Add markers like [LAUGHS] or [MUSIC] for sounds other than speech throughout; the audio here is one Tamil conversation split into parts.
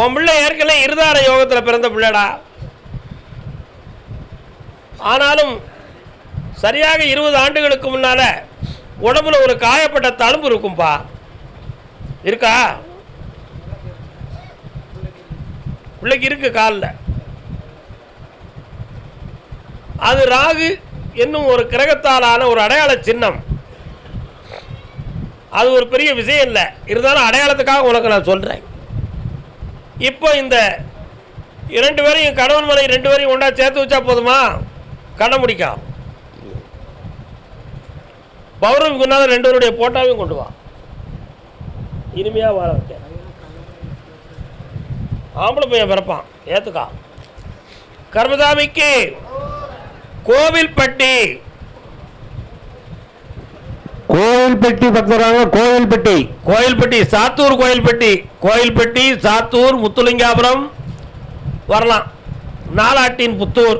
உன் பிள்ளை ஏற்கனவே இருதார யோகத்தில் பிறந்த பிள்ளைடா. ஆனாலும் சரியாக இருபது ஆண்டுகளுக்கு முன்னால உடம்புல ஒரு காயப்பட்ட தழும்பு இருக்கும்பா. இருக்கா? பிள்ளைக்கு இருக்கு காலில். அது ராகு என்னும் ஒரு கிரகத்தாலான ஒரு அடையாள சின்னம். அது ஒரு பெரிய விஷயம் இல்லை. இருந்தாலும் அடையாளத்துக்காக உனக்கு நான் சொல்கிறேன் இப்போ இந்த இரண்டு பேரையும் கணவன் மனை ரெண்டு பேரையும் ஒன்றா சேர்த்து வச்சா போதுமா? கண்ண முடிக்கா பௌர்ணமிக்கு முன்னால் ரெண்டு பேருடைய போட்டாவையும் கொண்டு வா. இனிமையாக வாழ வைக்க. ஆம்பளை பையன் பிறப்பான். ஏத்துக்கா. கர்மதாமிக்கு கோவில்பட்டி கோயில்பட்டி பக்தராக கோயில்பட்டி. கோயில்பட்டி சாத்தூர் கோயில்பட்டி. கோயில்பட்டி சாத்தூர் முத்துலிங்காபுரம். வரலாம். நாலாட்டின் புத்தூர்.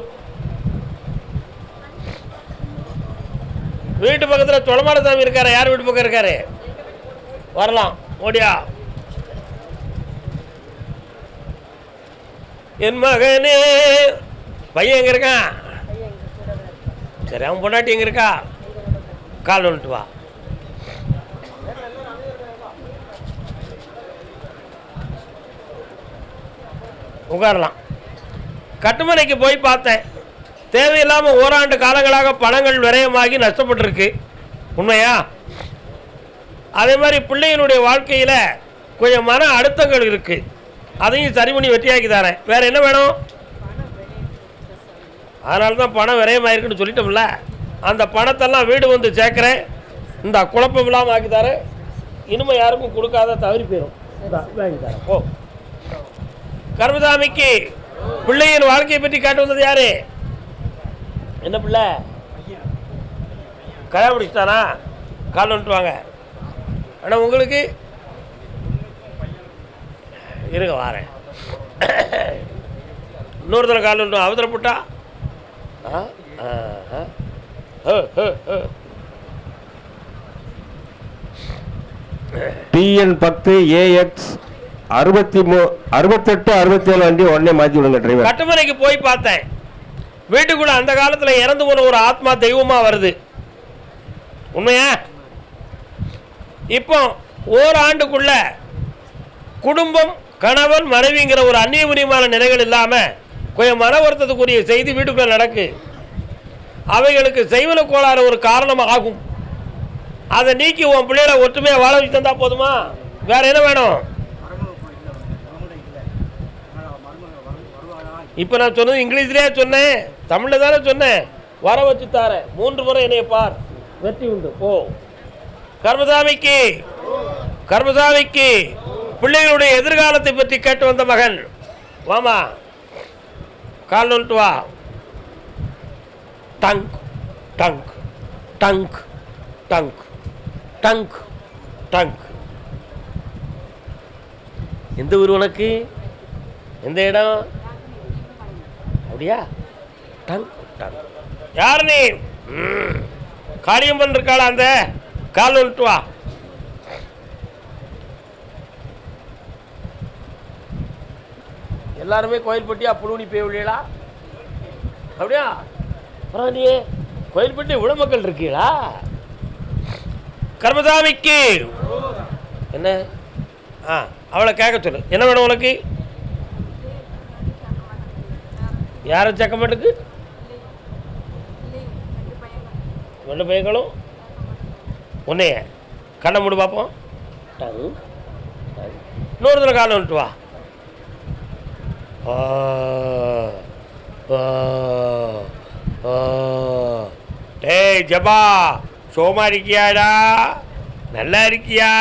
வீட்டு பக்கத்தில் தொளமாடசாமி இருக்காரு. யார் வீட்டு பக்கம் இருக்காரு? வரலாம். ஓடியா. என் மகனே பையன் எங்கே இருக்கான்? சரி அவன் பொண்டாட்டி எங்கே இருக்கா? கால் வந்துட்டு வா. உட்காரலாம் கட்டுமனைக்கு போய் பார்த்தேன். தேவையில்லாமல் ஓராண்டு காலங்களாக பணங்கள் விரயமாகி நஷ்டப்பட்டிருக்கு. உண்மையா? அதே மாதிரி பிள்ளைகளுடைய வாழ்க்கையில் கொஞ்சம் மன அழுத்தங்கள் இருக்குது அதையும் சரி பண்ணி வெற்றியாக்கி தரேன். வேறு என்ன வேணும்? அதனால தான் பணம் விரயமாயிருக்குன்னு சொல்லிட்டோம்ல. அந்த பணத்தெல்லாம் வீடு வந்து சேர்க்குறேன். இந்த குழப்பம் இல்லாமல் ஆக்கி தரேன். இனிமேல் யாருக்கும் கொடுக்காத தவறி போயிடும் வாங்கி தரேன். ஓ கர்மதாமிக்கு பிள்ளையின் வாழ்க்கையை பற்றி கேட்டு வந்தது யாரு? என்ன பிள்ளை? கல்யாணம் முடிச்சுட்டானா? கால் வந்துட்டு வாங்க. ஆனால் உங்களுக்கு? இருங்க வாரேன். இன்னொரு தடவை கால் வந்துட்டு அவசரப்பட்டா? ஆ ஆ ஆ. ஹ, ஹ, ஹ. டிஎன் பத்து ஏஎக்ஸ் அறுபத்தி மூ அறுபத்தெட்டு அறுபத்தேழு வண்டி உடனே மாற்றி விடுங்க டிரைவர் கட்டுமனைக்கு போய் பார்த்தேன். வீட்டுக்குள்ள அந்த காலத்துல இறந்து போன ஒரு ஆத்மா தெய்வமா வருது. உண்மையா? இப்போ ஓராண்டுக்குள்ள குடும்பம் கணவன் மனைவிங்கிற ஒரு அந்நியமுனியமான நிலைகள் இல்லாமல் கொஞ்சம் மன வருத்தத்துக்குரிய செய்தி வீட்டுக்குள்ள நடக்கு. அவைகளுக்கு செய்வன கோளாறு ஒரு காரணம் ஆகும் அதை நீக்கி உன் பிள்ளைகளை ஒற்றுமையா வாழ வச்சு தந்தால் போதுமா? வேற என்ன வேணும்? இப்போ நான் சொன்னது இங்கிலீஷ்லயே சொன்னேன். தமிழில் தானே சொன்னேன். வர வச்சு தாரேன். மூன்று முறை என்னைய பார். வெற்றி உண்டு. ஓ. கர்மசாமிக்கு. கர்மசாமிக்கு. பிள்ளைகளுடைய எதிர்காலத்தை பற்றி கேட்டு வந்த மகன். வாமா. கால் நோட்டு வா. டங்க் டங்க் டங்க் டங்க் டங்க் டங்க். எந்த ஊர் உனக்கு? எந்த இடம்? அப்படியா டங் டங் யார் நீ. காளியம்மன் இருக்காளா அந்த? கால் வந்துட்டு வா. எல்லாருமே கோயில்பட்டியா புழுவனி பேவிலியலா அப்படியா? பரவாயில்லையே கோயில்பட்டி இவ்வளோ மக்கள் இருக்கீங்களா கர்மசாமிக்கு. என்ன? ஆ அவளை கேட்க சொல்லு. என்ன வேணும் உனக்கு? யாரை சேர்க்க மாட்டுக்கு ரெண்டு பையன்களும்? உன்னைய. கண்ணை மூடு பார்ப்போம் இன்னொரு தடவை காலம் வந்துட்டு வா. டேய் ஜபா சோமா இருக்கியாடா? நல்லா இருக்கியா?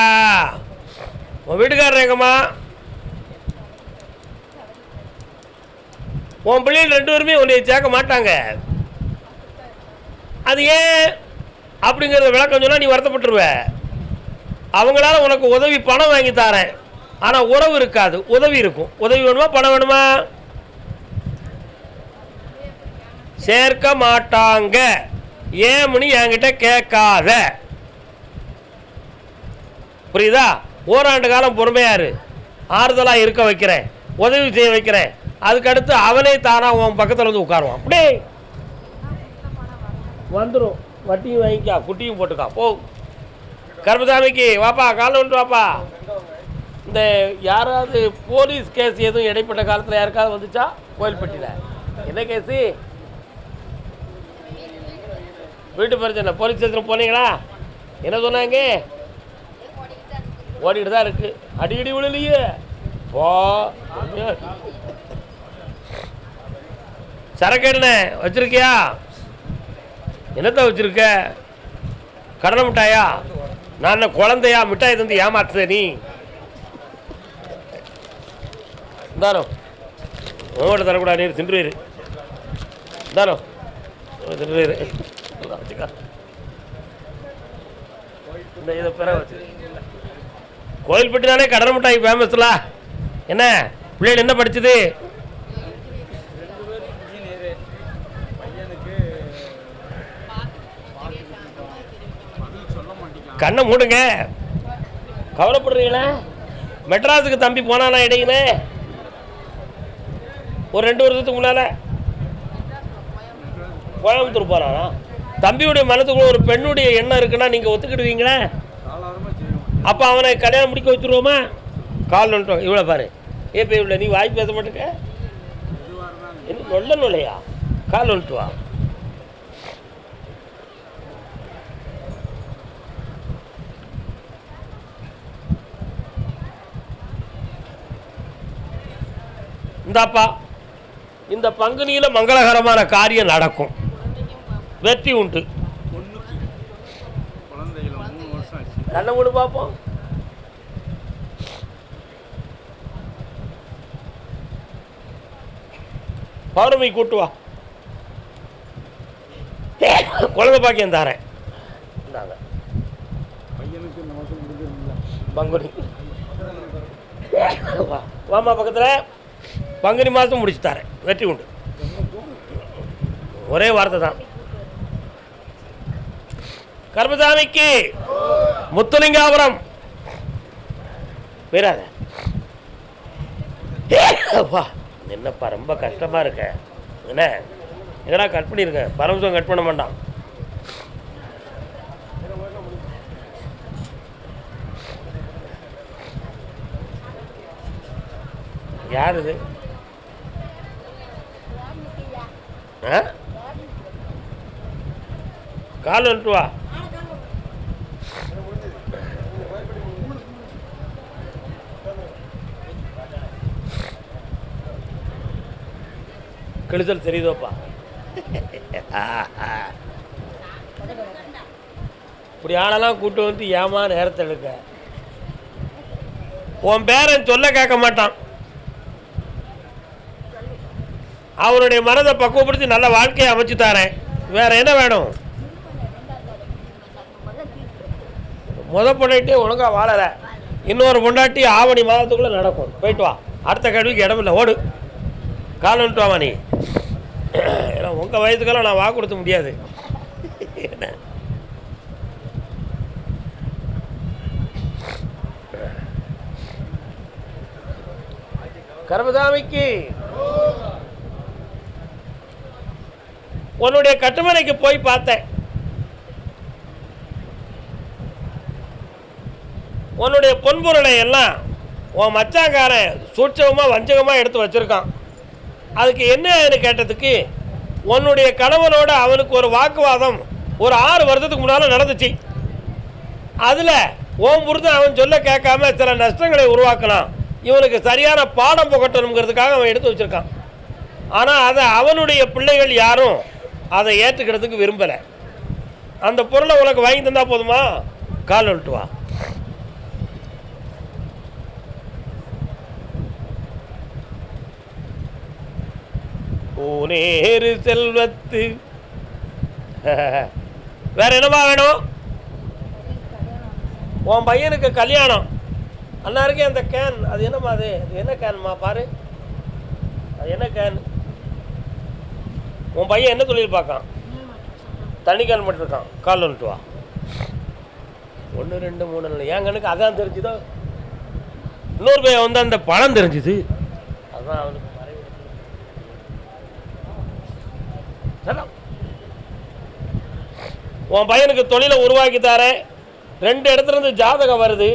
உன் வீட்டுக்காரர் எங்கம்மா? உன் பிள்ளைகள் ரெண்டு பேருமே உன்னை சேர்க்க மாட்டாங்க. அது ஏன் அப்படிங்கிறத விளக்கம் சொன்னால் நீ வருத்தப்பட்டுருவ. அவங்களால உனக்கு உதவி பணம் வாங்கி தரேன். ஆனால் உறவு இருக்காது. உதவி இருக்கும். உதவி வேணுமா? பணம் வேணுமா? சேர்க்க மாட்டாங்க. ஏம்னு என்கிட்ட கேட்காத. புரியுதா? ஓராண்டு காலம் பொறுமையாரு ஆறுதலாக இருக்க வைக்கிறேன். உதவி செய்ய வைக்கிறேன். அதுக்கடுத்து அவனே தானாக உன் பக்கத்தில் வந்து உட்காருவான். அப்படியே வந்துடும் வட்டியும் வாங்கிக்கா குட்டியும் போட்டுக்கா. போ. கருப்பசாமிக்கு வாப்பா காலம் வந்துட்டு வாப்பா. இந்த யாராவது போலீஸ் கேஸ் எதுவும் இடைப்பட்ட காலத்தில் யாருக்காவது வந்துச்சா? கோயில்பட்டியில். என்ன கேஸு? வீட்டு பிரச்சனை. போலீஸ் ஸ்டேஷன் போனீங்களா? என்ன சொன்னாங்க? ஓடிக்கிட்டு தான் இருக்கு. அடிக்கடி விழுலையே. போ. சரக்கு என்ன வச்சுருக்கியா? என்னத்த வச்சுருக்க? கடலை மிட்டாயா? நான் என்ன குழந்தையா? மிட்டாய் தந்து ஏமாத்துத நீ? இந்தாரோ உங்கள்கிட்ட தரக்கூடாது நீர் தின்றுவீர் இந்தாரோ தின்றுவீர் இந்த இதை வச்சு. கோயில்பட்டி தானே கடலை மிட்டாய் ஃபேமஸ்ல என்ன? பிள்ளைகள் என்ன படிச்சது? கண்ணை மூடுங்க. கவலைப்படுறீங்களே? மெட்ராஸுக்கு தம்பி போனானா இடையில? ஒரு ரெண்டு வருஷத்துக்கு முன்னால? கோயம்புத்தூர் போனானா? தம்பியுடைய மனத்துக்குள்ள ஒரு பெண்ணுடைய எண்ணம் இருக்குன்னா நீங்கள் ஒத்துக்கிடுவீங்களா? அப்போ அவனை கல்யாணம் முடிக்க வச்சுருவோமா கால் வந்துட்டோம் இவ்வளோ பாரு. ஏப்ப இவ்வளோ நீ வாய் பேச மாட்டேங்க. என்ன நொல்ல நுழையா? கால் வந்துட்டு வா. இந்தாப்பா இந்த பங்குனியில் மங்களகரமான காரியம் நடக்கும். வெற்றி உண்டு. பொண்ணுக்கு மூணு கண்ணை மூடு பார்ப்போம். பௌர்ணமி கூட்டு வா. குழந்தை பாக்கியம் தாரேன். இந்தாங்க. பங்குனி. வாமா பக்கத்தில். பங்குனி மாதம் முடிச்சு தரேன். வெற்றி உண்டு. ஒரே வார்த்தை தான். கர்மசாமிக்கு முத்துலிங்காபுரம். போயிடாத. வா என்னப்பா ரொம்ப கஷ்டமாக இருக்க. என்ன? எங்கடா கட் பண்ணியிருக்கேன் பரமசம் கட் பண்ண மாட்டான். யார் இது ஆ கால் வந்துட்டு வா. கிழிச்சல் தெரியுதோப்பா. இப்படி ஆளெல்லாம் கூட்டு வந்து ஏமா நேரத்தை எடுக்க. உன் பேரன் சொல்ல கேட்க மாட்டான். அவருடைய மனதை பக்குவப்படுத்தி நல்ல வாழ்க்கையை அமைச்சு தரேன். வேற என்ன வேணும்? முத பொண்டாட்டி ஒழுங்கா வாழலை. இன்னொரு பொண்டாட்டி ஆவணி மாதத்துக்குள்ளே நடக்கும். போயிட்டு வா. அடுத்த கேள்விக்கு இடமில்லை ஓடு. காலன்ட்டு வா நீ. ஏன்னா உங்கள் வயதுக்கெல்லாம் நான் வாக்கு கொடுத்த முடியாது. என்ன? கர்மதாமிக்கு உன்னுடைய கட்டுமனைக்கு போய் பார்த்தேன். உன்னுடைய பொன்பொருளை எல்லாம் உன் மச்சாங்காரன் சூட்சகமாக வஞ்சகமாக எடுத்து வச்சுருக்கான். அதுக்கு என்னன்னு கேட்டதுக்கு உன்னுடைய கணவனோட அவனுக்கு ஒரு வாக்குவாதம் ஒரு ஆறு வருஷத்துக்கு முன்னால் நடந்துச்சு. அதில் ஓம் புரிந்து அவன் சொல்ல கேட்காம சில நஷ்டங்களை உருவாக்கலாம் இவனுக்கு சரியான பாடம் புகட்டணுங்கிறதுக்காக அவன் எடுத்து வச்சுருக்கான். ஆனால் அதை அவனுடைய பிள்ளைகள் யாரும் அதை ஏற்றுக்கிறதுக்கு விரும்பலை. அந்த பொருளை உனக்கு வாங்கி தந்தா போதுமா? கால் விட்டு வா. பூனேறு செல்வத்து. [LAUGHS] வேற என்னமா வேணும்? உன் பையனுக்கு கல்யாணம். அன்னாருக்கே அந்த கேன் அது என்னம்மா அது? அது என்ன கேன்மா பாரு. அது என்ன கேன் உன் பையன் என்ன தொழில் பார்க்கான்? தண்ணிக்கால் மட்டும் இருக்கான். கால் வந்துட்டு வா. ஒன்று ரெண்டு மூணு நாலு. என் கணக்கு அதான் தெரிஞ்சுதோ? இன்னொரு பையன் வந்து அந்த பழம் தெரிஞ்சுது. அதுதான் அவனுக்கு மறைவு. உன் பையனுக்கு தொழிலை உருவாக்கி தரேன். ரெண்டு இடத்துல இருந்து ஜாதகம் வருது.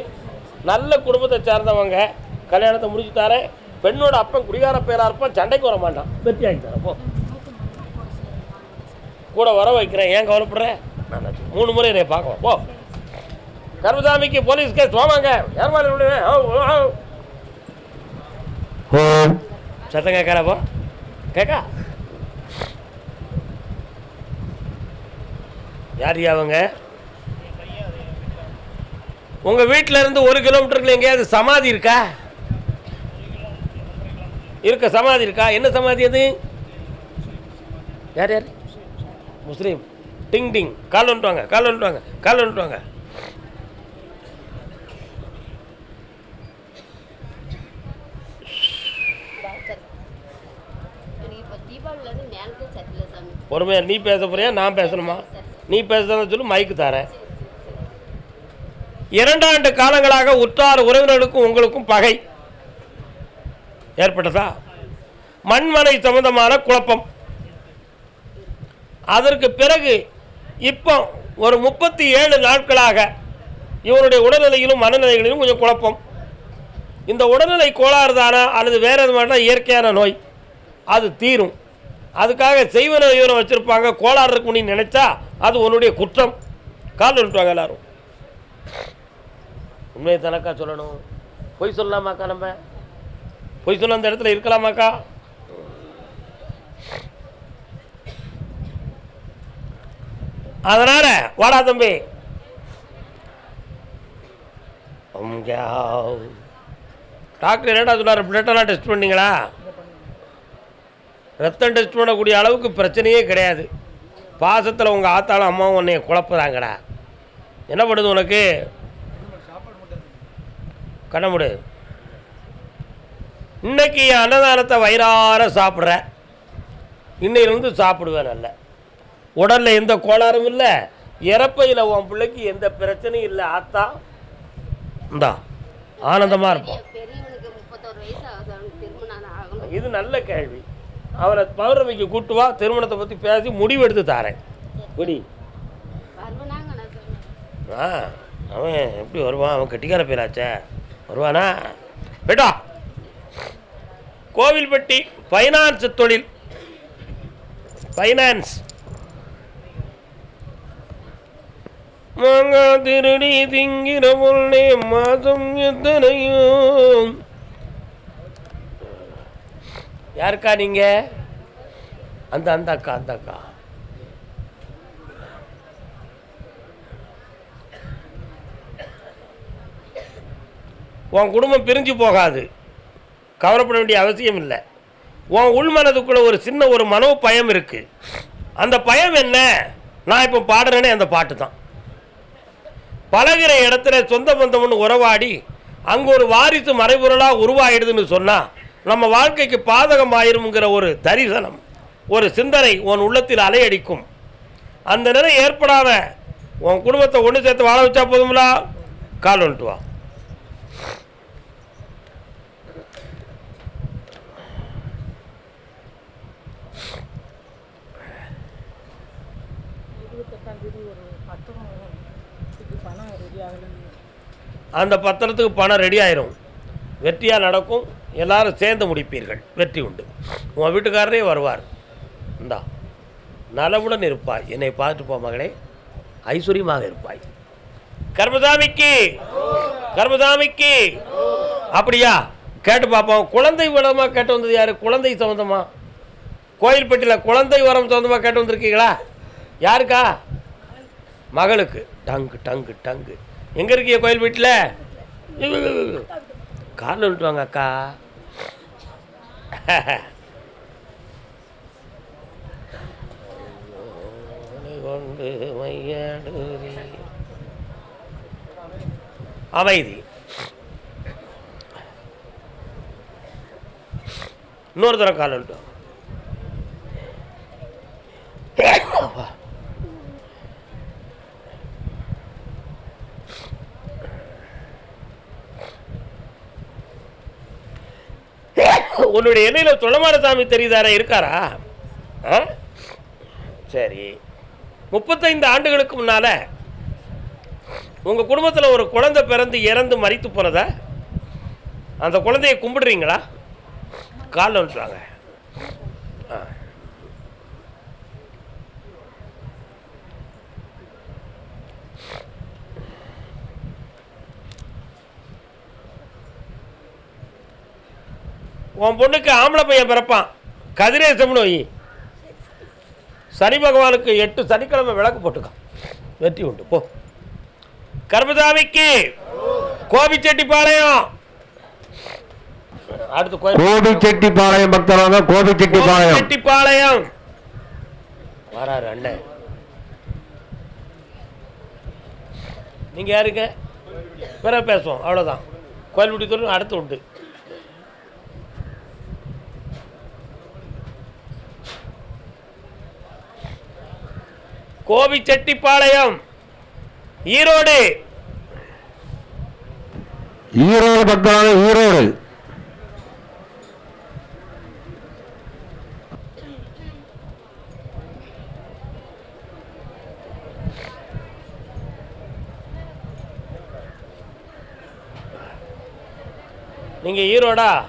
நல்ல குடும்பத்தை சேர்ந்தவங்க கல்யாணத்தை முடிச்சு தரேன். பெண்ணோட அப்பன் குடிகார பேராக இருப்பான். சண்டைக்கு வர மாட்டான். வெற்றி ஆகி தரப்போ கூட வர வைக்கிறேன். ஏன் கவலைப்படுற? நான் மூணு முறை என்னை பார்க்கலாம் போ. கருமசாமிக்கு போலீஸ் கேஸ் போவாங்க யார் மாதிரி ஆ, ஆ. சத்தம் கேட்கற கேட்கா. யார் அவங்க? உங்க வீட்டில இருந்து ஒரு கிலோமீட்டருக்குள்ள எங்கேயாவது சமாதி இருக்கா? இருக்க சமாதி இருக்கா? என்ன சமாதி அது? யார் யார்? முஸ்லீம். டிங் டிங். கால் வந்துட்டு வாங்க கால் வந்துட்டு வாங்க கால் வந்துட்டு வாங்க பொறுமையா நீ பேச போறியா நான் பேசணுமா? நீ பேசுறதா சொல்லி மைக்கு தரேன். இரண்டாண்டு காலங்களாக உற்றார் உறவினர்களுக்கும் உங்களுக்கும் பகை ஏற்பட்டதா? மண்மனை சம்பந்தமான குழப்பம். அதற்கு பிறகு இப்போ ஒரு முப்பத்தி ஏழு நாட்களாக இவருடைய உடல்நிலையிலும் மனநிலைகளிலும் கொஞ்சம் குழப்பம். இந்த உடல்நிலை கோளாறு தானா அல்லது வேறு எது மாதிரி இயற்கையான நோய்? அது தீரும். அதுக்காக செய்வன இவனை வச்சுருப்பாங்க. கோளாறு இருக்குன்னு நீ நினைச்சா அது உன்னுடைய குற்றம். கால் விட்டுவாங்க எல்லாரும். உண்மையை தனக்கா சொல்லணும்? பொய் சொல்லலாமாக்கா நம்ம? பொய் சொல்ல அந்த இடத்துல இருக்கலாமாக்கா? அதனால வாடா தம்பி. டாக்டர் என்னடா சொன்னார் பிளட்டெல்லாம் டெஸ்ட் பண்ணிங்களா? ரத்தம் டெஸ்ட் பண்ணக்கூடிய அளவுக்கு பிரச்சனையே கிடையாது. பாசத்தில் உங்கள் ஆத்தாலும் அம்மாவும் உன்னைய குழப்புறாங்கடா. என்ன பண்ணுது உனக்கு? கண்ணமுடு இன்னைக்கு அன்னதானத்தை வயிறார சாப்பிட்ற. இன்னையிலிருந்து சாப்பிடுவேன் நல்ல உடலில் எந்த கோளாறும் இல்லை. இறப்பையில் உன் பிள்ளைக்கு எந்த பிரச்சனையும் இல்லை. ஆத்தா இந்தா ஆனந்தமாக இருப்போம். இது நல்ல கேள்வி. அவரை பௌர்ணமிக்கு கூட்டு வா திருமணத்தை பற்றி பேசி முடிவெடுத்து தாரேன். குடி. ஆ அவன் எப்படி வருவான்? அவன் கெட்டிக்கார பேராச்சே. வருவானா? போய்ட்டா கோவில்பட்டி ஃபைனான்ஸ் தொழில். ஃபைனான்ஸ் மாங்கா திருடி திங்கிற பொருளே மாதம் எத்தனையும் யாருக்கா நீங்க? அந்த அந்த அக்கா அந்த அக்கா. உன் குடும்பம் பிரிஞ்சு போகாது. கவலைப்பட வேண்டிய அவசியம் இல்லை. உன் உள்மனதுக்குள்ள ஒரு சின்ன ஒரு மனோ பயம் இருக்கு. அந்த பயம் என்ன? நான் இப்போ பாடுறேனே அந்த பாட்டு தான் பழகிற இடத்துல சொந்த பந்தம்னு உறவாடி அங்கே ஒரு வாரிசு மறைபொருளாக உருவாயிடுதுன்னு சொன்னால் நம்ம வாழ்க்கைக்கு பாதகம் ஆயிருங்கிற ஒரு தரிசனம் ஒரு சிந்தனை உன் உள்ளத்தில் அலையடிக்கும். அந்த நிலை ஏற்படாத உன் குடும்பத்தை ஒன்று சேர்த்து வாழ வச்சா போதுங்களா கால் வந்துட்டு வா. அந்த பத்திரத்துக்கு பணம் ரெடி ஆயிரும். வெற்றியாக நடக்கும். எல்லாரும் சேர்ந்து முடிப்பீர்கள். வெற்றி உண்டு. உன் வீட்டுக்காரரே வருவார். இந்தா நலவுடன் இருப்பாய். என்னை பார்த்துட்டு போ மகளே. ஐஸ்வர்யமாக இருப்பாய். கர்மசாமிக்கு! கர்மசாமிக்கு! அப்படியா? கேட்டு பார்ப்போம் குழந்தை விடமாக கேட்டு வந்தது யார்? குழந்தை சம்மந்தமாக கோயில்பட்டியில் குழந்தை வரம் சம்மந்தமாக கேட்டு வந்திருக்கீங்களா? யாருக்கா? மகளுக்கு. டங்கு டங்கு டங்கு. எங்கே இருக்கீங்க கோயில் வீட்டில் காலில் விட்டுவாங்க அக்கா. கொண்டு மையாடுறீ. அமைதி. இன்னொரு தரம் காலம் விட்டுவாங்க வாங்க. ஒன்று உன்னுடைய எண்ணெயில் துளமார சாமி தெரியுதாரா? இருக்காரா? ஆ? சரி. முப்பத்தைந்து ஆண்டுகளுக்கு முன்னால் உங்கள் குடும்பத்தில் ஒரு குழந்தை பிறந்து இறந்து மறித்து போனதா? அந்த குழந்தையை கும்பிடுறீங்களா? காலில் வந்துட்டாங்க ஆ உன் பொண்ணுக்கு ஆம்பளை பையன் பிறப்பான். கதிரேசம்னு வை. சனி பகவானுக்கு எட்டு சனிக்கிழமை விளக்கு போட்டுக்கான். வெற்றி உண்டு. போ. கர்மசாமிக்கு கோபிச்செட்டிப்பாளையம். அடுத்து கோபிச்செட்டிப்பாளையம் பக்தராக கோபிச்செட்டிப்பாளையம். செட்டிப்பாளையம் வராரு அண்ணன் நீங்க யாருங்க பிற பேசுவோம். அவ்வளோதான் கோயில்பட்டி தூரம் அடுத்து உண்டு. கோபிச்செட்டிப்பாளையம். ஈரோடு. ஈரோடு பக்தராக ஈரோடு. நீங்க ஈரோடா?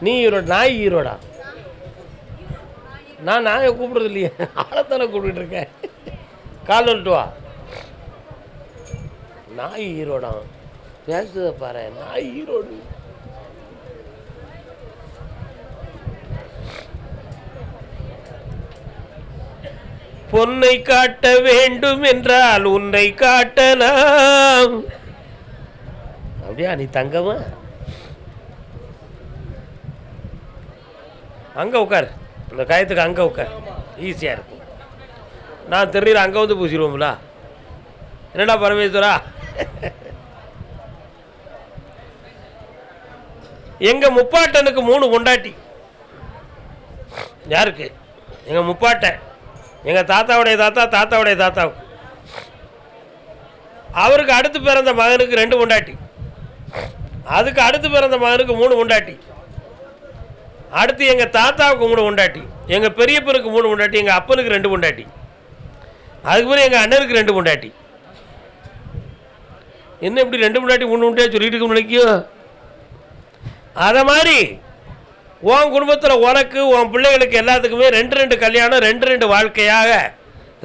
நீ ஈரோடு நாய் ஈரோடா? நான் நாங்கள் கூப்பிட்றது இல்லையே. ஆளைத்தானே கூப்பிட்டு இருக்கேன். கால் வந்துட்டு வா. நாய் ஈரோடா பேசுத பாரு. நாய் ஈரோடு பொன்னை காட்ட வேண்டும் என்றால் உன்னை காட்டலாம். அப்படியா நீ தங்கமா? அங்கே உட்காரு. இந்த காயத்துக்கு அங்கே உட்கார். ஈஸியாக இருக்கும். நான் தெரியல அங்கே வந்து பூசிடுவோம்ல. என்னடா பரமேஸ்வரா? எங்கள் முப்பாட்டனுக்கு மூணு கொண்டாட்டி யாருக்கு? எங்கள் முப்பாட்டன் எங்கள் தாத்தாவுடைய தாத்தா தாத்தாவுடைய தாத்தாவுக்கு. அவருக்கு அடுத்து பிறந்த மகனுக்கு ரெண்டு கொண்டாட்டி அதுக்கு அடுத்து பிறந்த மகனுக்கு மூணு கொண்டாட்டி அடுத்து எங்கள் தாத்தாவுக்கு மூணு உண்டாட்டி எங்கள் பெரியப்பனுக்கு மூணு உண்டாட்டி எங்கள் அப்பனுக்கு ரெண்டு உண்டாட்டி அதுக்கு பிறகு அண்ணனுக்கு ரெண்டு உண்டாட்டி என்ன இப்படி ரெண்டு முன்னாடி மூணு முன்னாடி சொல்லிட்டு இருக்க முடியும் அதை மாதிரி உன் குடும்பத்தில் உனக்கு உன் பிள்ளைகளுக்கு எல்லாத்துக்குமே ரெண்டு ரெண்டு கல்யாணம் ரெண்டு ரெண்டு வாழ்க்கையாக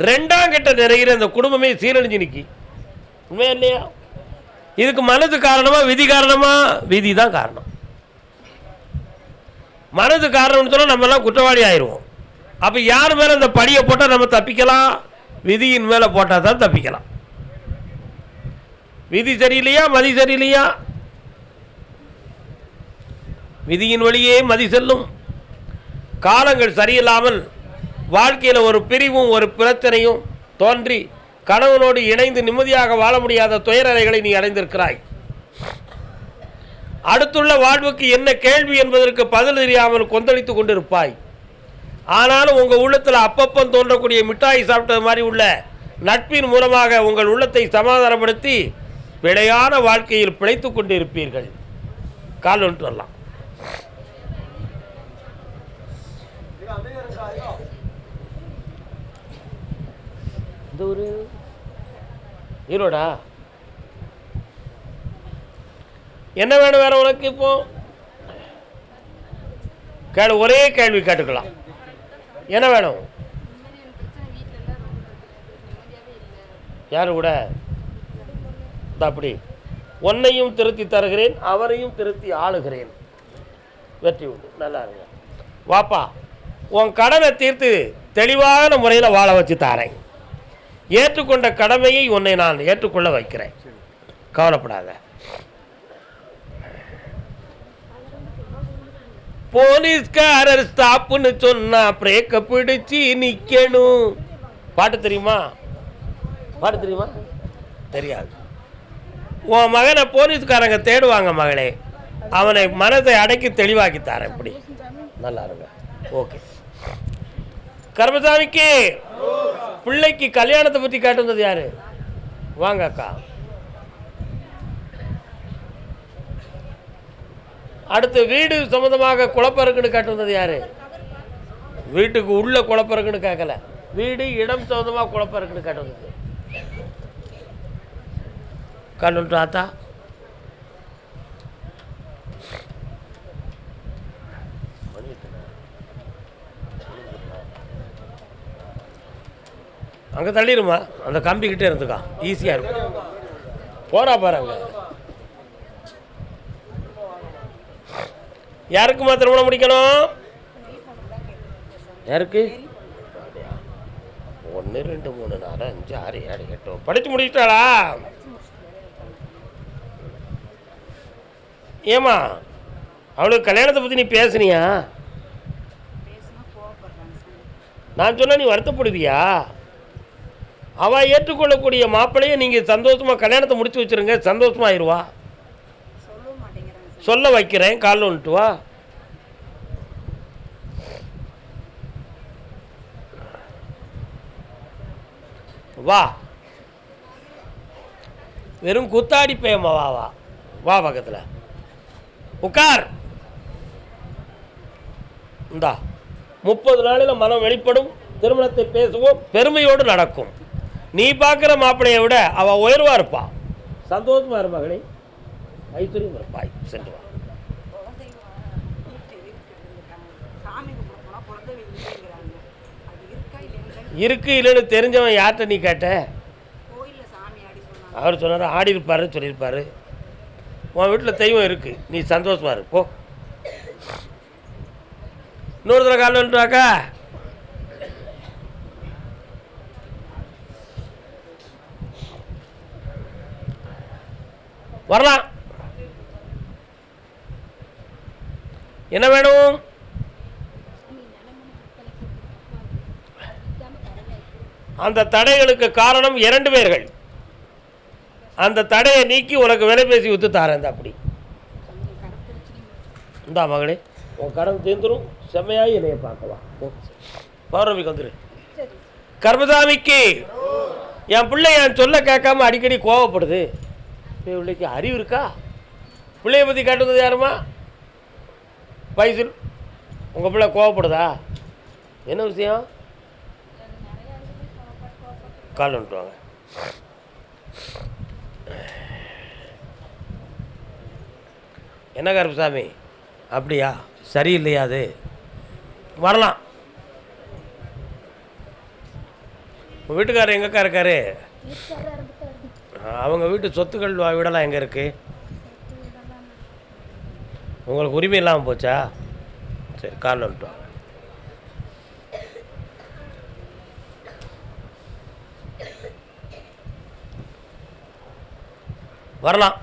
ரெண்டாம் கிட்ட நிறைகிற அந்த குடும்பமே சீரழிஞ்சு நிற்கி உண்மையா இல்லையா? இதுக்கு மனது காரணமாக விதி காரணமாக விதி தான் காரணம். மனது காரணம்னு சொன்னால் நம்மலாம் குற்றவாளி ஆயிடுவோம் அப்போ யார் மேலே இந்த படியை போட்டால் நம்ம தப்பிக்கலாம்? விதியின் மேலே போட்டால் தான் தப்பிக்கலாம். விதி சரியில்லையா? மதி சரியில்லையா? விதியின் வழியே மதி செல்லும். காலங்கள் சரியில்லாமல் வாழ்க்கையில் ஒரு பிரிவும் ஒரு பிரச்சனையும் தோன்றி கணவனோடு இணைந்து நிம்மதியாக வாழ முடியாத துயரறைகளை நீ அடைந்திருக்கிறாய். அடுத்துள்ள வாழ்வுக்கு என்ன கேள்வி என்பதற்கு பதில் தெரியாமல் கொந்தளித்துக் கொண்டிருப்பாய். ஆனாலும் உங்கள் உள்ளத்தில் அப்பப்பம் தோன்றக்கூடிய மிட்டாய் சாப்பிட்டது மாதிரி உள்ள நட்பின் மூலமாக உங்கள் உள்ளத்தை சமாதானப்படுத்தி பிழையான வாழ்க்கையில் பிழைத்துக் கொண்டு இருப்பீர்கள் கால் ஒன்று வரலாம் இந்த ஒரு ஈரோடா? என்ன வேணும் வேற உனக்கு இப்போ? கேள் ஒரே கேள்வி கேட்டுக்கலாம். என்ன வேணும்? யார் கூட? அப்படி. உன்னையும் திருத்தி தருகிறேன் அவரையும் திருத்தி ஆளுகிறேன். வெற்றி உண்டு. நல்லா இருங்க. வாப்பா உன் கடனை தீர்த்து தெளிவான முறையில் வாழ வச்சு தாரேன். ஏற்றுக்கொண்ட கடமையை உன்னை நான் ஏற்றுக்கொள்ள வைக்கிறேன். கவலைப்படாத. போலீஸ்காரர் ஸ்டாப்புன்னு சொன்னா பிரேக்க பிடிச்சு நிக்கணும். பாட்டு தெரியுமா? பாட்டு தெரியுமா? தெரியாது. உன் மகனை போலீஸ்காரங்க தேடுவாங்க மகளே. அவனை மனதை அடக்கி தெளிவாக்கி தரேன் இப்படி. நல்லா இருங்க. ஓகே. கர்மசாமிக்கு. பிள்ளைக்கு கல்யாணத்தை பற்றி கேட்டிருந்தது யாரு? வாங்க அக்கா. அடுத்து வீடு சம்மந்தமாக குழப்பம் இருக்குன்னு காட்டுனது யார்? வீட்டுக்கு உள்ள குழப்பம் இருக்குன்னு கேட்கல வீடு இடம் சம்மந்தமாக குழப்பம் இருக்குன்னு காட்டுனது கண்ணு தாத்தா. அங்கே தள்ளிடுமா அந்த கம்பிக்கிட்டே இருந்துக்கா. ஈஸியாக இருக்கும். போகிறா பாருங்க யாருக்குமா திருமணம் முடிக்கணும் யாருக்கு? ஒன்று ரெண்டு மூணு நாலு அஞ்சு ஆறு ஏழு எட்டு படித்து முடிச்சிட்டாளா? ஏமா அவளுக்கு கல்யாணத்தை பற்றி நீ பேசுனியா? நான் சொன்னால் நீ வருத்தப்படுவியா? அவள் ஏற்றுக்கொள்ளக்கூடிய மாப்பிள்ளையை நீங்கள் சந்தோஷமாக கல்யாணத்தை முடித்து வச்சிருங்க சந்தோஷமாக ஆயிடுவா சொல்ல வைக்கிறேன் கால் வந்துட்டு வா. வா. வெறும் குத்தாடி பேயம்மா வா வா. வா பக்கத்தில். உட்கார் இந்தா. முப்பது நாளில் மனம் வெளிப்படும் திருமணத்தை பேசுவோம் பெருமையோடு நடக்கும். நீ பார்க்குற மாப்பிள்ளையை விட அவள் உயர்வாக இருப்பாள் சந்தோஷமா இரு மகளே ஐஸ்வர்யம் இருப்பாய் சென்று வா. இருக்கு இல்லைன்னு தெரிஞ்சவன் யார்கிட்ட நீ கேட்ட? அவர் சொன்னார் ஆடி இருப்பார் சொல்லியிருப்பாரு. உன் வீட்டில் தெய்வம் இருக்கு நீ சந்தோஷமா இருப்போ இன்னொரு தடவை காலன்றாக்கா வரலாம். என்ன வேணும்? அந்த தடைகளுக்கு காரணம் இரண்டு பேர்கள். அந்த தடையை நீக்கி உனக்கு விலை பேசி வித்து தாரேன் அப்படி. இந்தா மகளே உன் கடன் தீர்ந்துரும் செம்மையாகி என்னைய பார்க்கலாம் பௌர்ணமிக்கு வந்துரு. கர்மசாமிக்கு என் பிள்ளை என் சொல்ல கேட்காம அடிக்கடி கோவப்படுது. பிள்ளைக்கு அறிவு இருக்கா? பிள்ளைய பற்றி கேட்டது யாருமா? வயசு உங்கள் பிள்ளை கோவப்படுதா? என்ன விஷயம்? கால் வந்துட்டு வாங்க என்ன கருப்புசாமி அப்படியா? சரியில்லையா அது? வரலாம். உங்கள் வீட்டுக்காரர் எங்கக்கா இருக்காரு? அவங்க வீட்டு சொத்துக்கள் வா- வீடெல்லாம் எங்கே இருக்கு? உங்களுக்கு உரிமை இல்லாமல் போச்சா? சரி காலில் வந்துட்டு வாங்க வரலாம்.